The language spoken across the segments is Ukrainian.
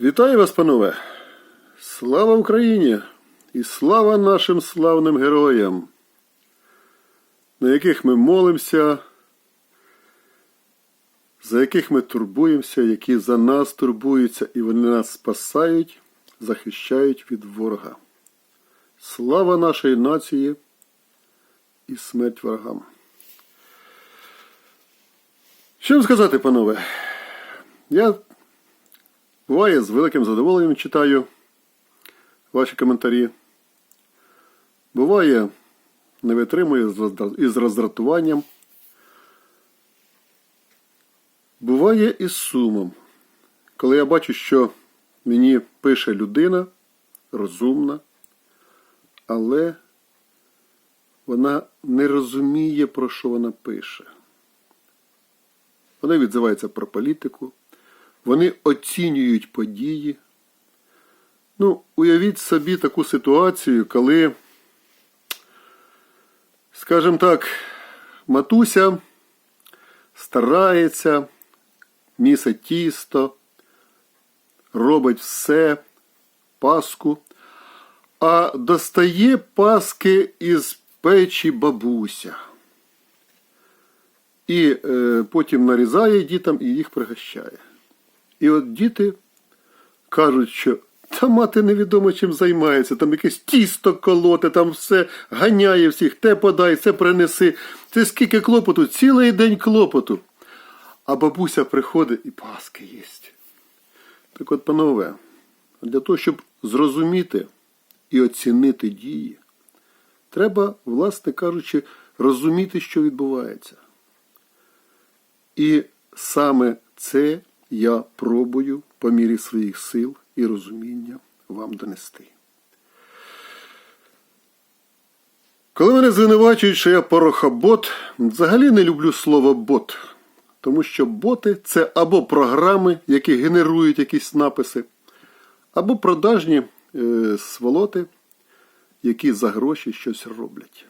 Вітаю вас, панове! Слава Україні і слава нашим славним героям, на яких ми молимося, за яких ми турбуємося, які за нас турбуються, і вони нас спасають, захищають від ворога. Слава нашої нації і смерть ворогам. Що вам сказати, панове? Я Буває, з великим задоволенням читаю ваші коментарі. Буває, не витримую із роздратуванням. Буває і з сумом, коли я бачу, що мені пише людина розумна, але вона не розуміє, про що вона пише. Вона відзивається про політику. Вони оцінюють події. Ну, уявіть собі таку ситуацію, коли, скажімо так, матуся старається, місить тісто, робить все, паску, а достає паски із печі бабуся. І е, потім нарізає дітям і їх пригощає. І от діти кажуть, що та мати невідомо чим займається, там якесь тісто колоте, там все ганяє всіх, те подай, це принеси. Це скільки клопоту, цілий день клопоту. А бабуся приходить і паски їсть. Так от, панове, для того, щоб зрозуміти і оцінити дії, треба, власне кажучи, розуміти, що відбувається. І саме це я пробую по мірі своїх сил і розуміння вам донести. Коли мене звинувачують, що я порохобот, взагалі не люблю слово бот, тому що боти це або програми, які генерують якісь написи, або продажні е, сволоти, які за гроші щось роблять.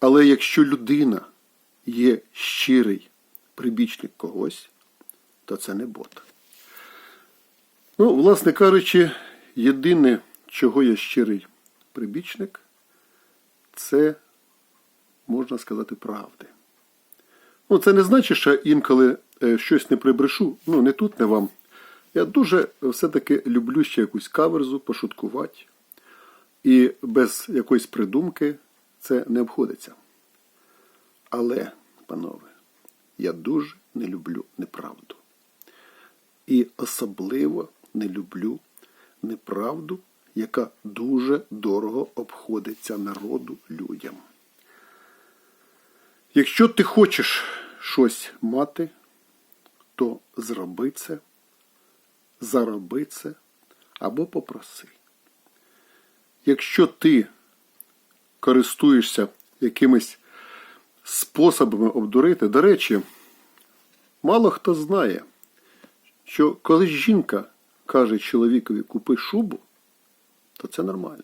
Але якщо людина є щирий прибічник когось, то це не бот. Ну, власне кажучи, єдине, чого я щирий прибічник, це, можна сказати, правди. Ну, це не значить, що інколи е, щось не прибрешу, ну, не тут, не вам. Я дуже все-таки люблю ще якусь каверзу, пошуткувати. І без якоїсь придумки це не обходиться. Але, панове, я дуже не люблю неправду. І особливо не люблю неправду, яка дуже дорого обходиться народу людям. Якщо ти хочеш щось мати, то зроби це, зароби це або попроси. Якщо ти користуєшся якимись способами обдурити, до речі, мало хто знає, що коли жінка каже чоловікові купи шубу, то це нормально.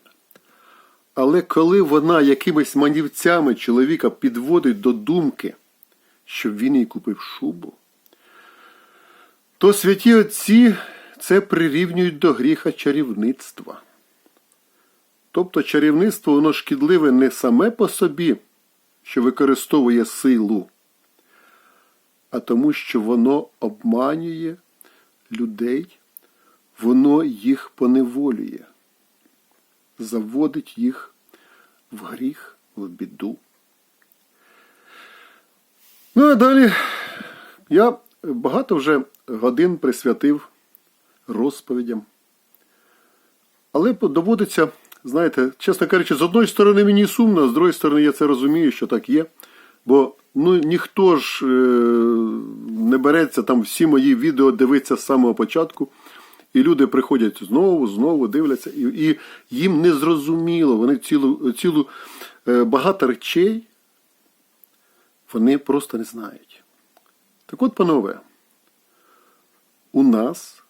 Але коли вона якимись манівцями чоловіка підводить до думки, щоб він їй купив шубу, то святі отці це прирівнюють до гріха чарівництва. Тобто чарівництво воно шкідливе не саме по собі, що використовує силу, а тому, що воно обманює людей, воно їх поневолює, заводить їх в гріх, в біду. Ну а далі я багато вже годин присвятив розповідям. Але доводиться, знаєте, чесно кажучи, з одної сторони мені сумно, з другої сторони, я це розумію, що так є. Бо ну, ніхто ж е, не береться там всі мої відео дивитися з самого початку. І люди приходять знову, знову дивляться, і, і їм не зрозуміло, вони цілу, цілу е, багато речей вони просто не знають. Так от, панове, у нас,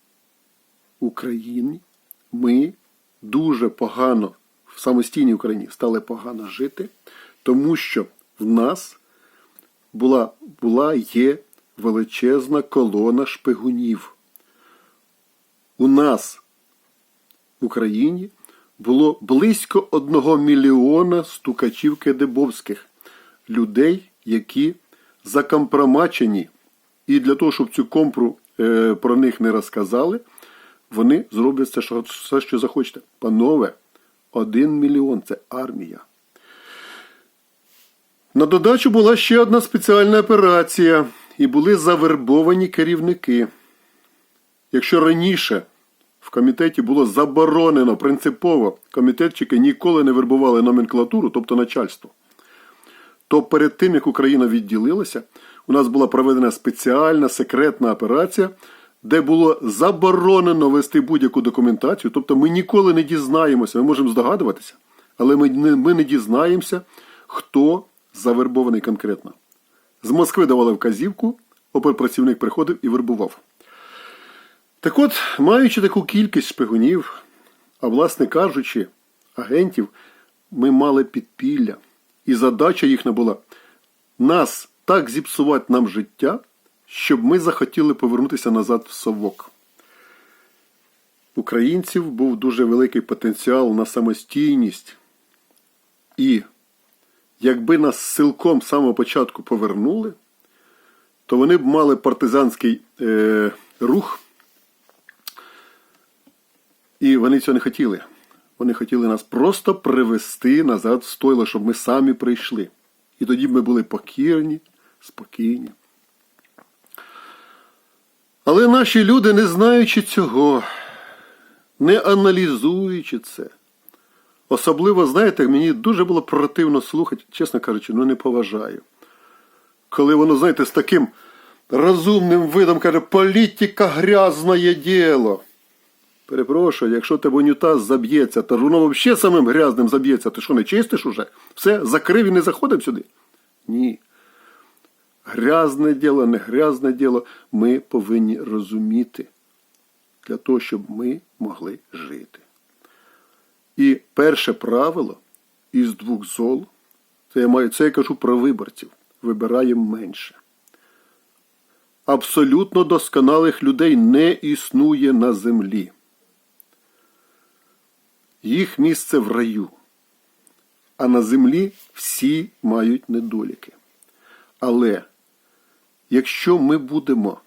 в Україні, ми дуже погано в самостійній Україні стали погано жити, тому що в нас була, була є величезна колона шпигунів. у нас в Україні було близько одного мільйона стукачів кедебовських людей, які закомпромачені, і для того, щоб цю компру е, про них не розказали, вони зроблять все, що, все, що захочете. Панове, один мільйон це армія. На додачу була ще одна спеціальна операція, і були завербовані керівники. Якщо раніше в комітеті було заборонено принципово, комітетчики ніколи не вербували номенклатуру, тобто начальство, то перед тим, як Україна відділилася, у нас була проведена спеціальна секретна операція, де було заборонено вести будь-яку документацію. Тобто ми ніколи не дізнаємося, ми можемо здогадуватися, але ми не, ми не дізнаємося, хто завербований конкретно. З Москви давали вказівку, оперпрацівник приходив і вербував. Так от, маючи таку кількість шпигунів, а власне кажучи, агентів, ми мали підпілля. І задача їхня була нас так зіпсувати нам життя, щоб ми захотіли повернутися назад в совок. Українців був дуже великий потенціал на самостійність. І якби нас силком з самого початку повернули, то вони б мали партизанський е, рух. І вони цього не хотіли. Вони хотіли нас просто привести назад в стойло, щоб ми самі прийшли. І тоді б ми були покірні, спокійні. Але наші люди, не знаючи цього, не аналізуючи це, особливо, знаєте, мені дуже було противно слухати, чесно кажучи, ну не поважаю. Коли воно, знаєте, з таким розумним видом каже, політика грязне діло. Перепрошую, якщо тебе унітаз заб'ється, то воно взагалі самим грязним заб'ється, ти що не чистиш уже? Все, закрив і не заходив сюди? Ні. Грязне діло, не грязне діло, ми повинні розуміти для того, щоб ми могли жити. І перше правило із двох зол, це я маю, це я кажу про виборців, вибираємо менше. Абсолютно досконалих людей не існує на землі. Їх місце в раю. А на землі всі мають недоліки. Але якщо ми будемо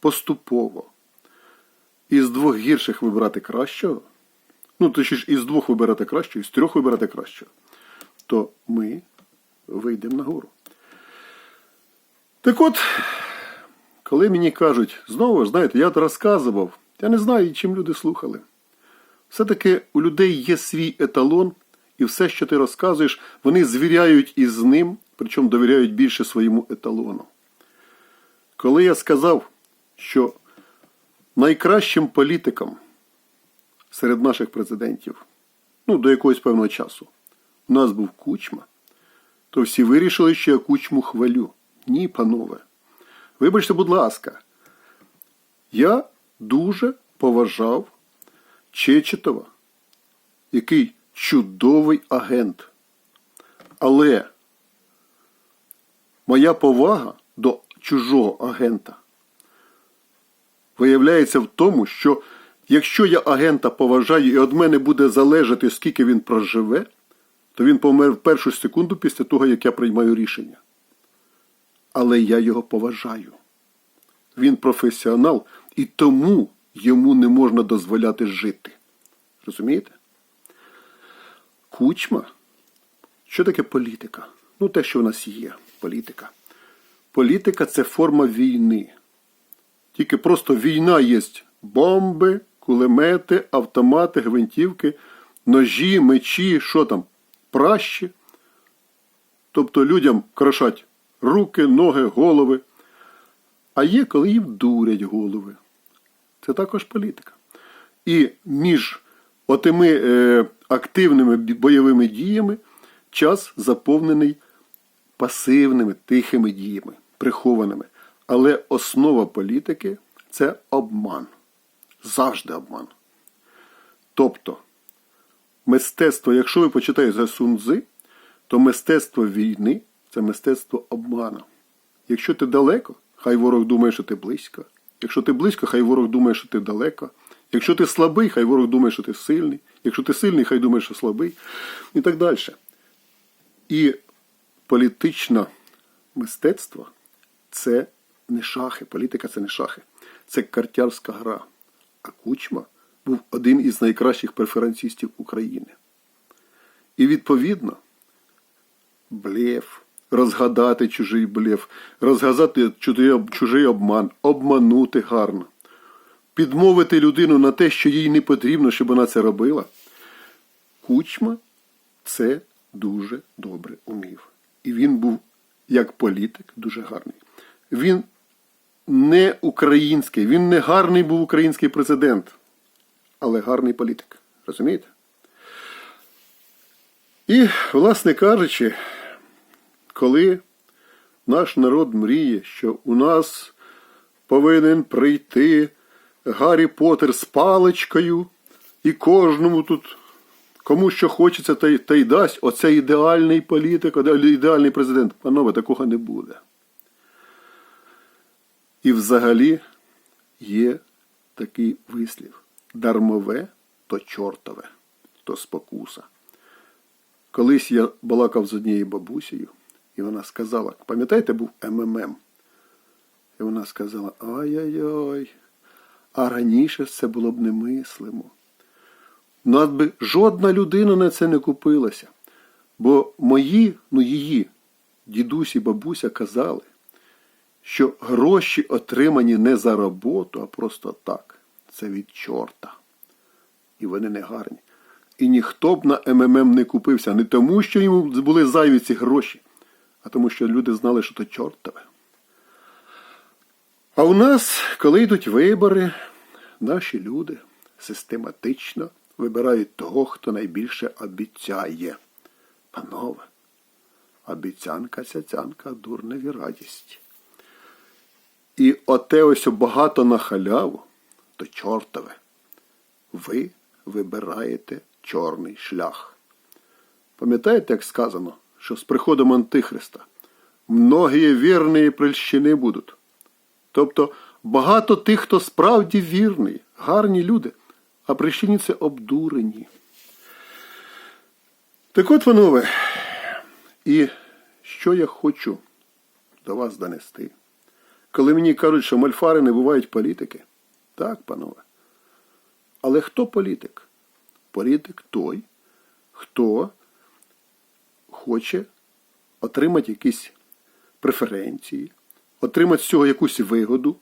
поступово із двох гірших вибирати кращого, ну точніше із двох вибирати кращого, із трьох вибирати кращого, то ми вийдемо нагору. Так от, коли мені кажуть, знову ж знаєте, я розказував, я не знаю, чим люди слухали. Все-таки у людей є свій еталон, і все, що ти розказуєш, вони звіряють із ним, причому довіряють більше своєму еталону. Коли я сказав, що найкращим політиком серед наших президентів, ну, до якогось певного часу, у нас був кучма, то всі вирішили, що я кучму хвалю. Ні, панове. Вибачте, будь ласка, я дуже поважав Чечетова, який чудовий агент. Але моя повага до чужого агента виявляється в тому, що якщо я агента поважаю і від мене буде залежати, скільки він проживе, то він помер в першу секунду після того, як я приймаю рішення. Але я його поважаю. Він професіонал, і тому йому не можна дозволяти жити. Розумієте? Кучма. Що таке політика? Ну, те, що в нас є, політика. Політика це форма війни. Тільки просто війна є бомби, кулемети, автомати, гвинтівки, ножі, мечі, що там, пращі. Тобто людям крошать руки, ноги, голови. А є, коли їм дурять голови. Це також політика. І між отими е, активними бойовими діями час заповнений пасивними, тихими діями, прихованими. Але основа політики це обман. Завжди обман. Тобто, мистецтво, якщо ви почитаєте Сунзи, то мистецтво війни це мистецтво обмана. Якщо ти далеко, хай ворог думає, що ти близько. Якщо ти близько, хай ворог думає, що ти далеко. Якщо ти слабий, хай ворог думає, що ти сильний. Якщо ти сильний, хай думає, що слабий. І так далі. І політичне мистецтво це не шахи. Політика це не шахи. Це картярська гра. А Кучма був один із найкращих преференцістів України. І відповідно, блеф, розгадати чужий блеф, розгадати чужий обман, обманути гарно, підмовити людину на те, що їй не потрібно, щоб вона це робила. Кучма це дуже добре умів. І він був, як політик, дуже гарний. Він не український, він не гарний був український президент, але гарний політик. Розумієте? І, власне кажучи, коли наш народ мріє, що у нас повинен прийти Гаррі Поттер з паличкою, і кожному тут, кому що хочеться, та та й дасть, оце ідеальний політик, ідеальний президент. Панове, такого не буде. І взагалі є такий вислів: дармове то чортове, то спокуса. Колись я балакав з однією бабусею, і вона сказала, пам'ятаєте, був МММ? І вона сказала: ай-яй-яй, а раніше це було б немислимо. Над би жодна людина на це не купилася. Бо мої, ну її, дідусь і бабуся казали, що гроші отримані не за роботу, а просто так. Це від чорта. І вони не гарні. І ніхто б на МММ не купився не тому, що йому були зайві ці гроші, а тому, що люди знали, що то чортове. А у нас, коли йдуть вибори, наші люди систематично вибирають того, хто найбільше обіцяє. Панове, обіцянка цяцянка, дурневі радість. І оте ось багато на халяву, то чортове. Ви вибираєте чорний шлях. Пам'ятаєте, як сказано, що з приходом Антихриста многі вірні прельщини будуть. Тобто багато тих, хто справді вірний, гарні люди, а прищині це обдурені. Так от, панове, і що я хочу до вас донести? Коли мені кажуть, що мальфари не бувають політики, так, панове. Але хто політик? Політик той, хто хоче отримати якісь преференції, отримати з цього якусь вигоду,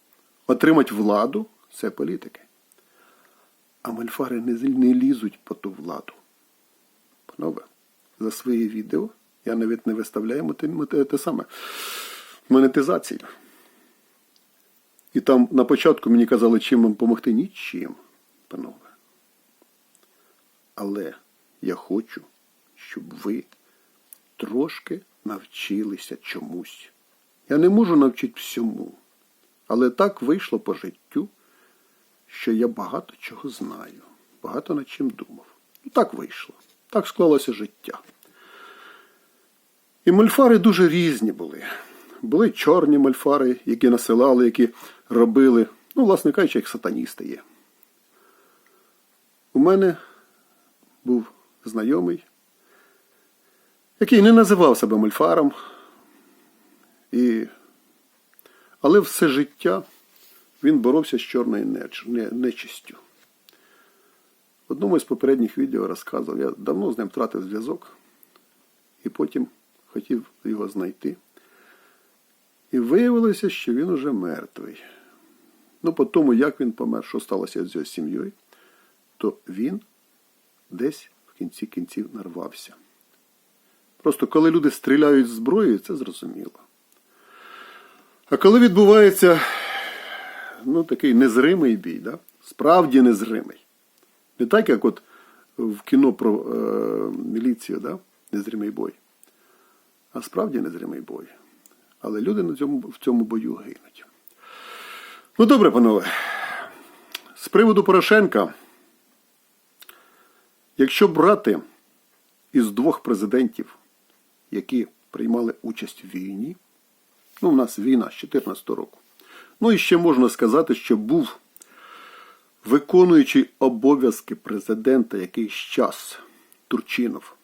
отримати владу це політики. А мальфари не, не лізуть по ту владу. Панове, за свої відео я навіть не виставляю те, те саме монетизацію. І там на початку мені казали, чим вам допомогти. Нічим, панове. Але я хочу, щоб ви трошки навчилися чомусь. Я не можу навчити всьому. Але так вийшло по життю, що я багато чого знаю, багато над чим думав. Так вийшло. Так склалося життя. І мольфари дуже різні були. Були чорні мольфари, які насилали, які робили, ну, власне кажучи, як сатаністи є. У мене був знайомий, який не називав себе мольфаром, і... але все життя він боровся з чорною нечистю. В одному з попередніх відео розказував, я давно з ним втратив зв'язок і потім хотів його знайти. І виявилося, що він уже мертвий. Ну, по тому, як він помер, що сталося з його сім'єю, то він десь в кінці кінців нарвався. Просто коли люди стріляють зброєю, це зрозуміло. А коли відбувається ну, такий незримий бій, да? справді незримий. Не так, як от в кіно про е, міліцію, да? незримий бой, а справді незримий бой. Але люди на цьому, в цьому бою гинуть. Ну добре, панове. З приводу Порошенка, якщо брати із двох президентів, які приймали участь в війні, ну, у нас війна з 2014 року, Ну і ще можна сказати, що був виконуючий обов'язки президента якийсь час Турчинов,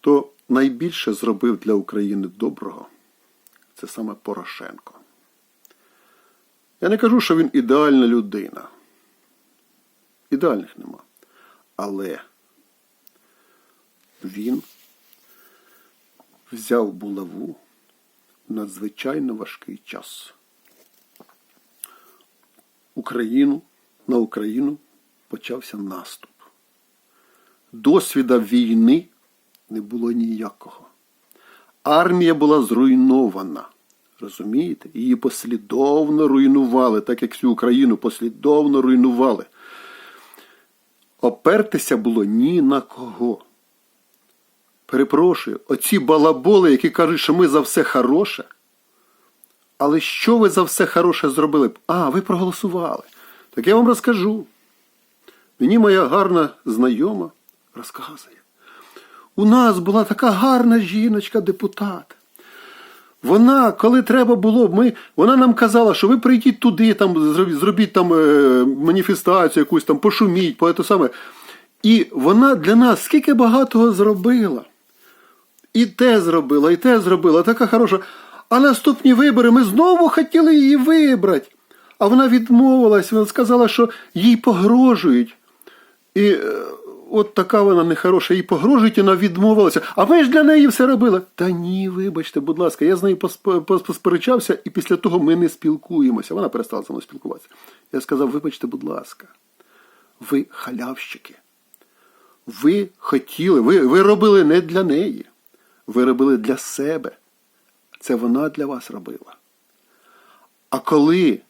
то найбільше зробив для України доброго це саме Порошенко. Я не кажу, що він ідеальна людина. Ідеальних нема. Але він взяв булаву надзвичайно важкий час. Україну на Україну почався наступ. Досвіда війни не було ніякого. Армія була зруйнована. Розумієте? Її послідовно руйнували, так як всю Україну послідовно руйнували. Опертися було ні на кого. Перепрошую, оці балаболи, які кажуть, що ми за все хороше. Але що ви за все хороше зробили? А, ви проголосували. Так я вам розкажу. Мені моя гарна знайома розказує. У нас була така гарна жіночка, депутат. Вона, коли треба було, ми, вона нам казала, що ви прийдіть туди, там, зробіть, там е, маніфестацію якусь там, пошуміть, по саме. І вона для нас скільки багатого зробила. І те зробила, і те зробила, така хороша. А наступні вибори ми знову хотіли її вибрати. А вона відмовилась, вона сказала, що їй погрожують. І е, от така вона нехороша, їй погрожують, і вона відмовилася. А ми ж для неї все робили. Та ні, вибачте, будь ласка, я з нею посперечався, і після того ми не спілкуємося. Вона перестала зі мною спілкуватися. Я сказав, вибачте, будь ласка, ви халявщики. Ви хотіли, ви, ви робили не для неї. Ви робили для себе. Це вона для вас робила. А коли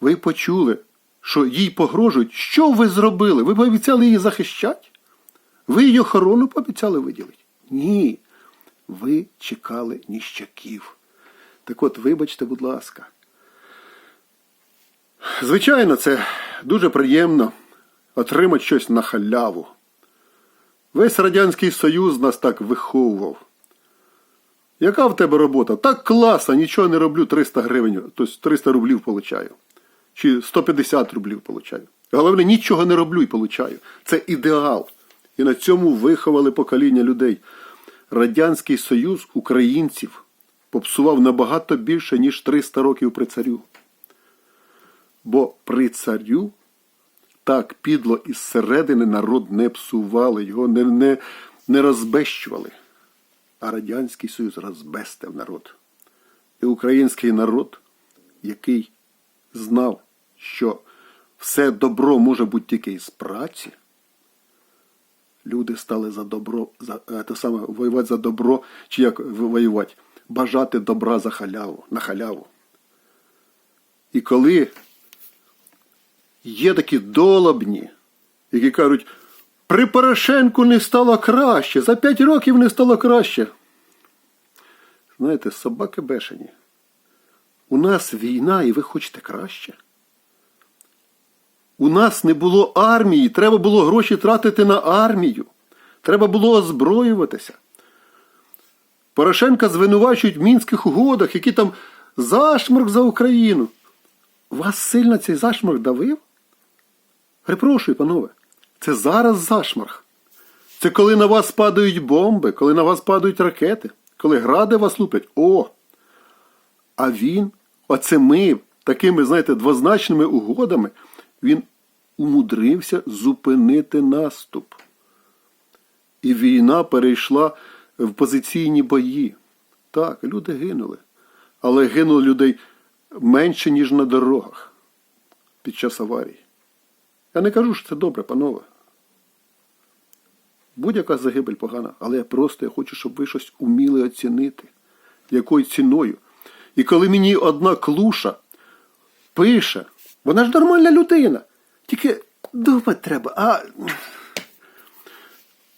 ви почули, що їй погрожують, що ви зробили? Ви пообіцяли її захищати? Ви її охорону пообіцяли виділити? Ні. Ви чекали ніщаків. Так от, вибачте, будь ласка. Звичайно, це дуже приємно отримати щось на халяву. Весь Радянський Союз нас так виховував. Яка в тебе робота? Так класно, нічого не роблю, 300 гривень, тобто 300 рублів получаю. Чи 150 рублів получаю. Головне, нічого не роблю і получаю. Це ідеал. І на цьому виховали покоління людей. Радянський Союз українців попсував набагато більше, ніж 300 років при царю. Бо при царю так підло із середини народ не псували, його не, не, не розбещували. А Радянський Союз розбестив народ. І український народ, який знав, що все добро може бути тільки із праці, люди стали за добро, за е, те саме воювати за добро, чи як воювати, бажати добра за халяву, на халяву. І коли є такі долобні, які кажуть, при Порошенку не стало краще, за п'ять років не стало краще. Знаєте, собаки бешені. У нас війна, і ви хочете краще. У нас не було армії, треба було гроші тратити на армію. Треба було озброюватися. Порошенка звинувачують в мінських угодах, які там зашморк за Україну. Вас сильно цей зашморк давив? Перепрошую, панове, це зараз зашморг. Це коли на вас падають бомби, коли на вас падають ракети, коли гради вас луплять. О! А він, оце ми, такими, знаєте, двозначними угодами, він умудрився зупинити наступ. І війна перейшла в позиційні бої. Так, люди гинули. Але гинуло людей менше, ніж на дорогах під час аварії. Я не кажу, що це добре, панове. Будь-яка загибель погана, але я просто я хочу, щоб ви щось уміли оцінити. Якою ціною. І коли мені одна клуша пише, вона ж нормальна людина. Тільки думати треба. А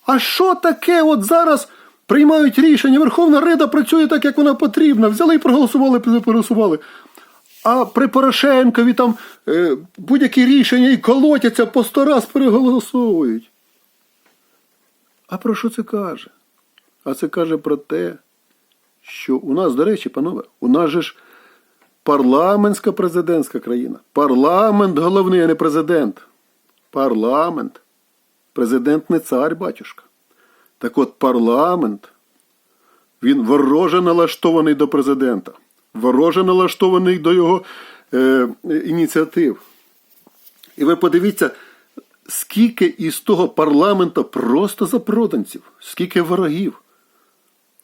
а що таке от зараз приймають рішення? Верховна Рада працює так, як вона потрібна. Взяли і проголосували, проголосували. А при Порошенкові там е, будь-які рішення і колотяться по сто раз переголосовують. А про що це каже? А це каже про те, що у нас, до речі, панове, у нас же ж парламентська президентська країна. Парламент головний, а не президент. Парламент. Президент не цар, батюшка. Так от парламент, він вороже налаштований до президента, вороже налаштований до його е, ініціатив. І ви подивіться, скільки із того парламенту просто запроданців, скільки ворогів.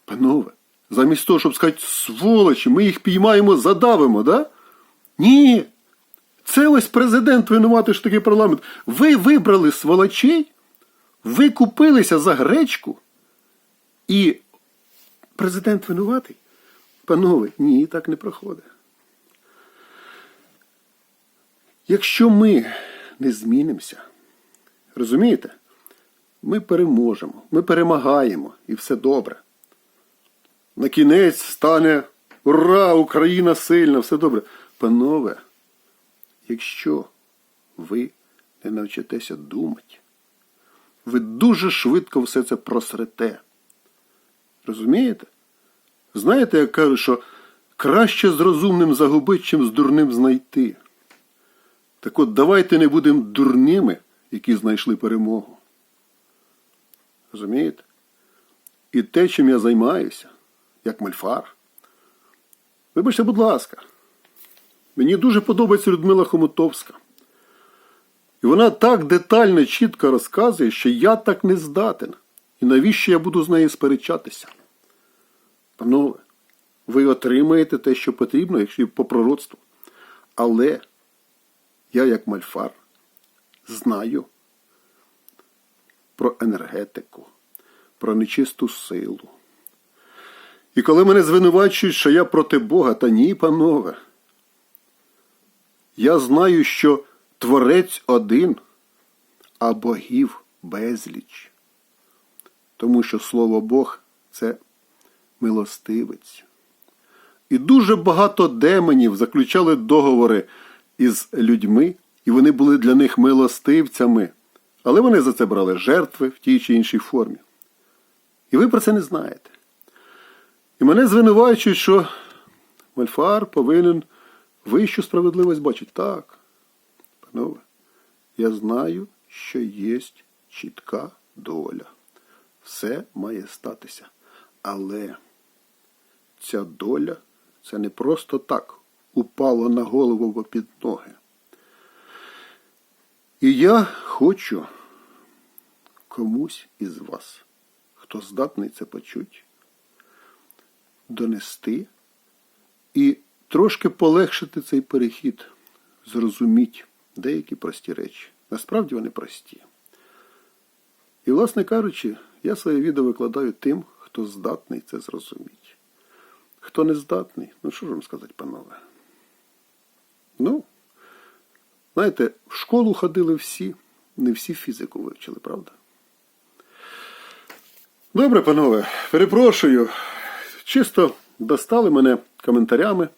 Панове, замість того, щоб сказати, сволочі, ми їх піймаємо, задавимо, да? Ні. Це ось президент винуватий що такий парламент. Ви вибрали сволочей, ви купилися за гречку, і президент винуватий. Панове, ні, так не проходить. Якщо ми не змінимося, розумієте, ми переможемо, ми перемагаємо і все добре. На кінець стане ура, Україна сильна, все добре. Панове, якщо ви не навчитеся думати, ви дуже швидко все це просрете. Розумієте? Знаєте, як кажуть, що краще з розумним загубити, чим з дурним знайти. Так от давайте не будемо дурними, які знайшли перемогу. Розумієте? І те, чим я займаюся, як мальфар. Вибачте, будь ласка, мені дуже подобається Людмила Хомутовська. І вона так детально, чітко розказує, що я так не здатен. І навіщо я буду з нею сперечатися? Панове, ви отримаєте те, що потрібно, якщо по пророцтву. Але я, як мальфар, знаю про енергетику, про нечисту силу. І коли мене звинувачують, що я проти Бога, та ні, панове, я знаю, що Творець один, а богів безліч. Тому що слово Бог це милостивець. І дуже багато демонів заключали договори із людьми, і вони були для них милостивцями. Але вони за це брали жертви в тій чи іншій формі. І ви про це не знаєте. І мене звинувачують, що Мальфар повинен вищу справедливість бачити. Так, панове, я знаю, що є чітка доля. Все має статися. Але ця доля це не просто так упало на голову під ноги. І я хочу комусь із вас, хто здатний це почути, донести і трошки полегшити цей перехід, зрозуміти деякі прості речі. Насправді вони прості. І, власне кажучи, я своє відео викладаю тим, хто здатний це зрозуміти. Хто не здатний, ну що ж вам сказати, панове? Ну, знаєте, в школу ходили всі, не всі фізику вивчили, правда? Добре, панове, перепрошую. Чисто достали мене коментарями.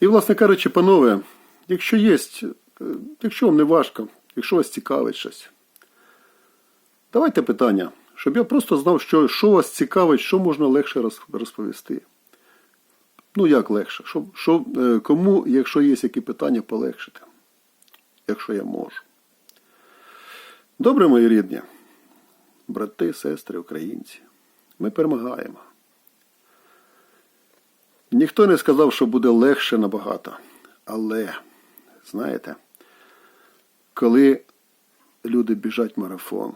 І, власне кажучи, панове, якщо є, якщо вам не важко, якщо вас цікавить щось, давайте питання, щоб я просто знав, що, що вас цікавить, що можна легше розповісти. Ну, як легше? Що, що, е, Кому, якщо є які питання, полегшити, якщо я можу. Добре, мої рідні, брати, сестри, українці, ми перемагаємо. Ніхто не сказав, що буде легше набагато. Але, знаєте, коли люди біжать марафон,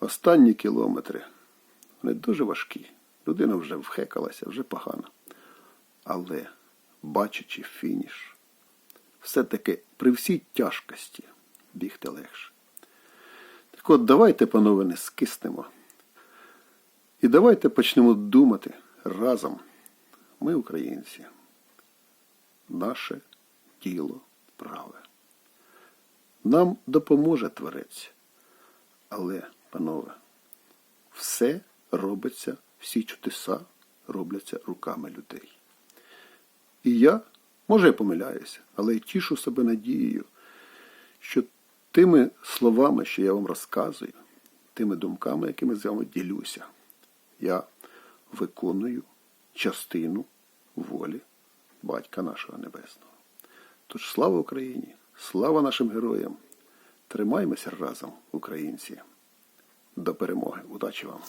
останні кілометри, вони дуже важкі. Людина вже вхекалася, вже погано. Але, бачачи фініш, все-таки при всій тяжкості бігти легше. Так от давайте, панове, не скиснемо. І давайте почнемо думати разом. Ми, українці, наше діло праве. Нам допоможе Творець. Але, панове, все робиться, всі чудеса робляться руками людей. І я, може, я помиляюся, але я тішу себе надією, що тими словами, що я вам розказую, тими думками, якими з вами ділюся, я виконую частину волі Батька нашого Небесного. Тож слава Україні, слава нашим героям! Тримаймося разом, українці. До перемоги. Удачі вам!